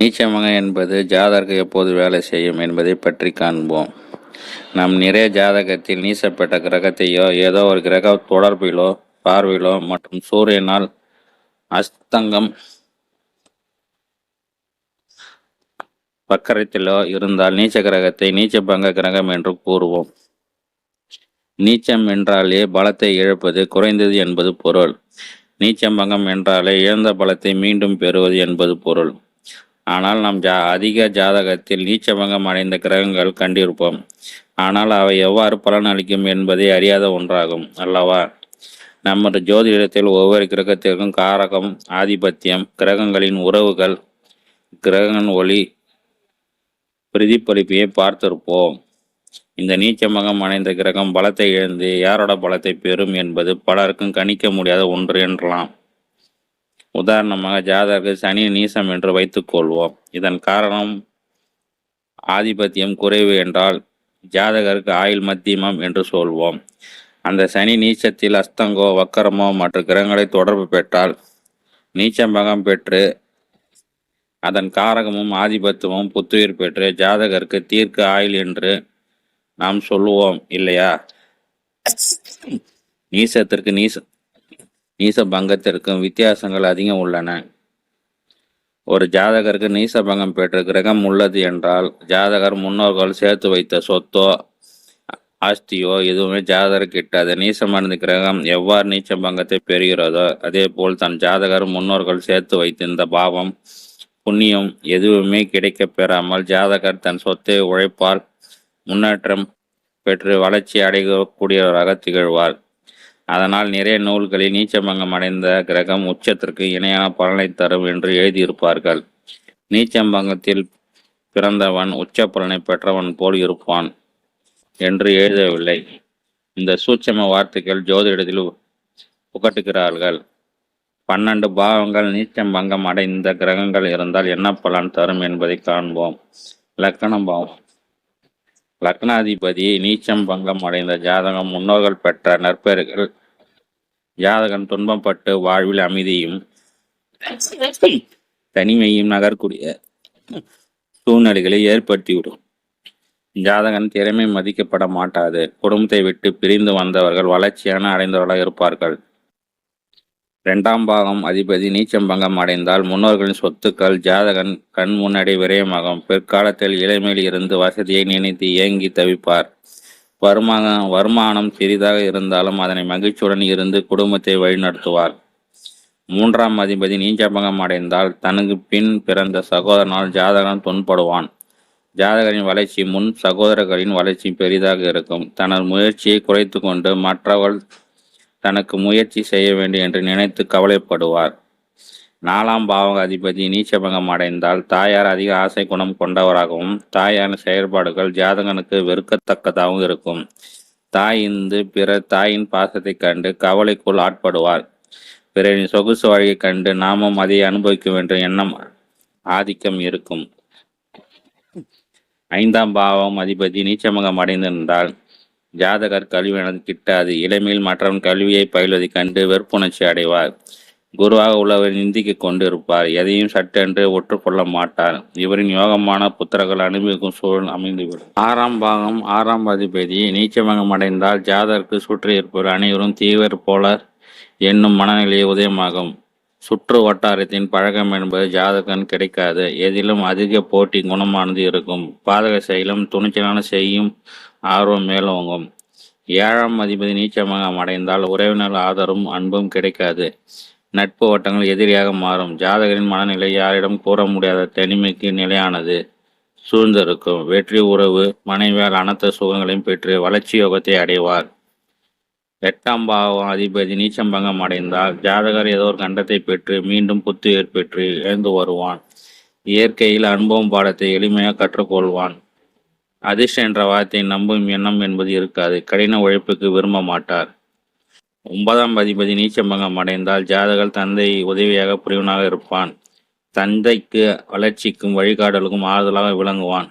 நீச்சமகம் என்பது ஜாதகம் எப்போது வேலை செய்யும் என்பதை பற்றி காண்போம். நம் நிறைய ஜாதகத்தில் நீசப்பட்ட கிரகத்தையோ ஏதோ ஒரு கிரக தொடர்பிலோ பார்வையிலோ மற்றும் சூரியனால் அஸ்தங்கம் பக்கரத்திலோ இருந்தால் நீச்ச கிரகத்தை நீச்ச பங்க கிரகம் என்று கூறுவோம். நீச்சம் என்றாலே பலத்தை இழப்பது குறைந்தது என்பது பொருள். நீச்சம்பங்கம் என்றாலே இழந்த பலத்தை மீண்டும் பெறுவது என்பது பொருள். ஆனால் நாம் ஜா அதிக ஜாதகத்தில் நீச்சபங்கம் அடைந்த கிரகங்கள் கண்டிருப்போம். ஆனால் அவை எவ்வாறு பலன் அளிக்கும் என்பதை அறியாத ஒன்றாகும் அல்லவா? நமது ஜோதிடத்தில் ஒவ்வொரு கிரகத்திற்கும் காரகம் ஆதிபத்தியம் கிரகங்களின் உறவுகள் கிரகங்கள் ஒளி பிரதிபலிப்பையை பார்த்திருப்போம். இந்த நீச்சமகம் அடைந்த கிரகம் பலத்தை இழந்து யாரோட பலத்தை பெறும் என்பது பலருக்கும் கணிக்க முடியாத ஒன்று என்றலாம். உதாரணமாக ஜாதகருக்கு சனி நீசம் என்று வைத்துக் கொள்வோம். இதன் காரணம் ஆதிபத்தியம் குறைவு என்றால் ஜாதகருக்கு ஆயுள் மத்தியமம் என்று சொல்வோம். அந்த சனி நீச்சத்தில் அஸ்தங்கோ வக்கரமோ மற்ற கிரகங்களை தொடர்பு பெற்றால் நீச்சம்பகம் பெற்று அதன் காரகமும் ஆதிபத்தியமும் புத்துயிர் பெற்று ஜாதகருக்கு தீர்க்க ஆயுள் என்று நாம் சொல்லுவோம் இல்லையா? நீசத்திற்கு நீச நீசபங்கத்திற்கும் வித்தியாசங்கள் அதிகம் உள்ளன. ஒரு ஜாதகருக்கு நீசபங்கம் பெற்ற கிரகம் உள்ளது என்றால் ஜாதகர் முன்னோர்கள் சேர்த்து வைத்த சொத்தோ ஆஸ்தியோ எதுவுமே ஜாதகர் கிட்டாது நீசமடைந்த கிரகம் எவ்வாறு நீச்சபங்கத்தை பெறுகிறதோ அதே போல் தன் ஜாதகர் முன்னோர்கள் சேர்த்து வைத்திருந்த பாவம் புண்ணியம் எதுவுமே கிடைக்க பெறாமல் ஜாதகர் தன் சொத்தை உழைப்பால் முன்னேற்றம் பெற்று வளர்ச்சி அடையக்கூடியவராக திகழ்வார். அதனால் நிறைய நூல்களில் நீச்சபங்கம் அடைந்த கிரகம் உச்சத்திற்கு இணையான பலனை தரும் என்று எழுதியிருப்பார்கள். நீச்சம்பங்கத்தில் பிறந்தவன் உச்ச பலனை பெற்றவன் போல் இருப்பான் என்று எழுதவில்லை. இந்த சூட்சம வார்த்தைகள் ஜோதிடத்தில் புகட்டுகிறார்கள். பன்னெண்டு பாவங்கள் நீச்சம் பங்கம் அடைந்த கிரகங்கள் இருந்தால் என்ன பலன் தரும் என்பதை காண்போம். லக்கணம் பாவம். லக்னாதிபதி நீச்சம் பங்கம் அடைந்த ஜாதகம் முன்னோர்கள் பெற்ற நற்பெயர்கள் ஜாதகம் துன்பப்பட்டு வாழ்வில் அமைதியும் தனிமையும் நகரக்கூடிய சூழ்நிலைகளை ஏற்படுத்திவிடும். ஜாதகன் திறமை மதிக்கப்பட மாட்டாது. குடும்பத்தை விட்டு பிரிந்து வந்தவர்கள் வளர்ச்சியான அடைந்தவர்களாக இருப்பார்கள். இரண்டாம் பாகம் அதிபதி நீச்சம்பங்கம் அடைந்தால் முன்னோர்களின் சொத்துக்கள் ஜாதகன் கண் முன்னாடி விரயமாகும். பிற்காலத்தில் இளமையில் இருந்து வசதியை நினைத்து இயங்கி தவிப்பார். வருமான வருமானம் சிறிதாக இருந்தாலும் அதனை மகிழ்ச்சியுடன் இருந்து குடும்பத்தை வழிநடத்துவார். மூன்றாம் அதிபதி நீச்சபங்கம் அடைந்தால் தனக்கு பின் பிறந்த சகோதரனால் ஜாதகன் துன்படுவான். ஜாதகரின் வளர்ச்சி முன் சகோதரர்களின் வளர்ச்சி பெரிதாக இருக்கும். தனது முயற்சியை குறைத்து கொண்டு மற்றவர்கள் தனக்கு முயற்சி செய்ய வேண்டும் என்று நினைத்து கவலைப்படுவார். நாலாம் பாவக அதிபதி நீச்சபங்கம் அடைந்தால் தாயார் அதிக ஆசை குணம் கொண்டவராகவும் தாயாரின் செயல்பாடுகள் ஜாதகனுக்கு வெறுக்கத்தக்கதாகவும் இருக்கும். தாய் இந்து பிற தாயின் பாசத்தை கண்டு கவலைக்குள் ஆட்படுவார். பிறரின் சொகுசு வழியை கண்டு நாமும் அதை அனுபவிக்க வேண்டும் எண்ணம் ஆதிக்கம் இருக்கும். ஐந்தாம் பாவம் அதிபதி நீச்சமகம் அடைந்திருந்தால் ஜாதகர் கல்வியானது கிட்டாது. இளமையில் மற்றவன் கல்வியை பயில்வதைக் கண்டு வெறுப்புணர்ச்சி அடைவார். குருவாக உள்ளவர் நிந்திக்கு கொண்டிருப்பார். எதையும் சட்டென்று ஒற்றுக்கொள்ள மாட்டார். இவரின் யோகமான புத்திரர்கள் அனுபவிக்கும் சூழல் அமைந்துவிடும். ஆறாம் பாகம் ஆறாம் அதிபதி. நீச்சமங்கம் அடைந்தால் ஜாதகருக்கு சுற்றி இருப்பவர் அனைவரும் தீவிர போல என்னும் மனநிலையை உதயமாகும். சுற்று வட்டாரத்தின் பழக்கம் என்பது ஜாதகன் கிடைக்காது. எதிலும் அதிக போட்டி குணமானது இருக்கும். பாதக செயலும் துணிச்சலான செய்யும் ஆர்வம் மேலோங்கும். ஏழாம் அதிபதி நீச்சமாக அடைந்தால் உறவினர் ஆதரவும் அன்பும் கிடைக்காது. நட்பு வட்டங்கள் எதிரியாக மாறும். ஜாதகரின் மனநிலை யாரிடம் கூற முடியாத தனிமைக்கு நிலையானது சூழ்ந்திருக்கும். வெற்றி உறவு மனைவியால் அனைத்து சுகங்களையும் பெற்று வளர்ச்சி யோகத்தை அடைவார். எட்டாம் பாவம் அதிபதி நீச்சம்பங்கம் அடைந்தால் ஜாதகர் ஏதோ ஒரு கண்டத்தை பெற்று மீண்டும் புத்துயிர் பெற்று எழுந்து வருவான். இயற்கையில் அனுபவம் பாடத்தை எளிமையாக கற்றுக்கொள்வான். அதிர்ஷ்டம் என்ற வார்த்தை நம்பும் எண்ணம் என்பது இருக்காது. கடின உழைப்புக்கு விரும்ப மாட்டார். ஒன்பதாம் அதிபதி நீச்சம்பங்கம் அடைந்தால் ஜாதகர் தந்தை உதவியாக புரிவனாக இருப்பான். தந்தைக்கு வளர்ச்சிக்கும் வழிகாட்டலுக்கும் ஆறுதலாக விளங்குவான்.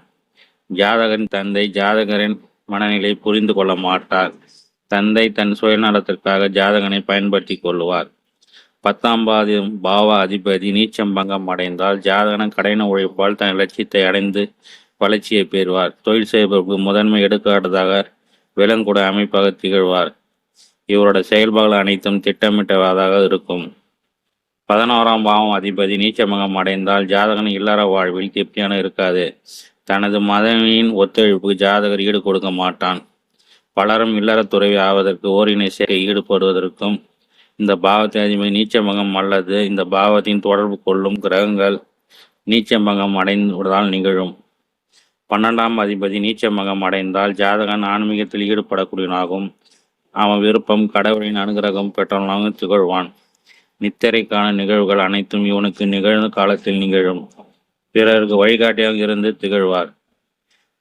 ஜாதகரின் தந்தை ஜாதகரின் மனநிலை புரிந்து கொள்ள மாட்டார். தந்தை தன் சுயநலத்திற்காக ஜாதகனை பயன்படுத்தி கொள்வார் பத்தாம் பாதி பாவ அதிபதி நீச்சம் பங்கம் அடைந்தால் ஜாதகன் கடின உழைப்பால் தன் லட்சியத்தை அடைந்து வளர்ச்சியை பெறுவார். தொழில் செய்பவருக்கு முதன்மை எடுக்காட்டதாக விலங்குட அமைப்பாக திகழ்வார். இவரோட செயல்பாடுகள் அனைத்தும் திட்டமிட்டதாக இருக்கும். பதினோராம் பாவம் அதிபதி நீச்சமகம் அடைந்தால் ஜாதகன் இல்லற வாழ்வில் திருப்தியான இருக்காது. தனது மதவியின் ஒத்துழைப்புக்கு ஜாதகர் ஈடு கொடுக்க மாட்டான். பலரும் இல்லறத் துறவி ஆவதற்கு ஓரினை சேர்க்கை ஈடுபடுவதற்கும் இந்த பாவத்தை அதிபதி நீச்சமகம் அல்லது இந்த பாவத்தின் தொடர்பு கொள்ளும் கிரகங்கள் நீச்சமகம் அடைந்ததால் நிகழும். பன்னெண்டாம் அதிபதி நீச்சமகம் அடைந்தால் ஜாதகன் ஆன்மீகத்தில் ஈடுபடக்கூடியவனாகும். அவன் விருப்பம் கடவுளின் அனுகிரகம் பெற்றவனாக திகழ்வான். நித்திரைக்கான நிகழ்வுகள் அனைத்தும் இவனுக்கு நிகழ்ந்த காலத்தில் நிகழும். பிறருக்கு வழிகாட்டியாக இருந்து திகழ்வார்.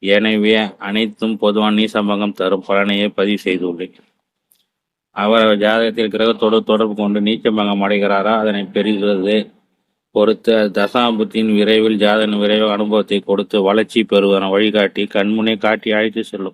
எனவே அனைத்தும் பொதுவான நீசம்பங்கம் தரும் பலனையே பதிவு செய்துள்ளேன். அவர் ஜாதகத்தில் கிரகத்தோடு தொடர்பு கொண்டு நீச்சம்பங்கம் அடைகிறாரா? அதனை பெறுகிறது. பொறுத்து தசாபுத்தின் விரைவில் ஜாதகன் விரைவு அனுபவத்தை கொடுத்து வளர்ச்சி பெறுவதன வழிகாட்டி கண்முனை காட்டி அழைத்து செல்லும்.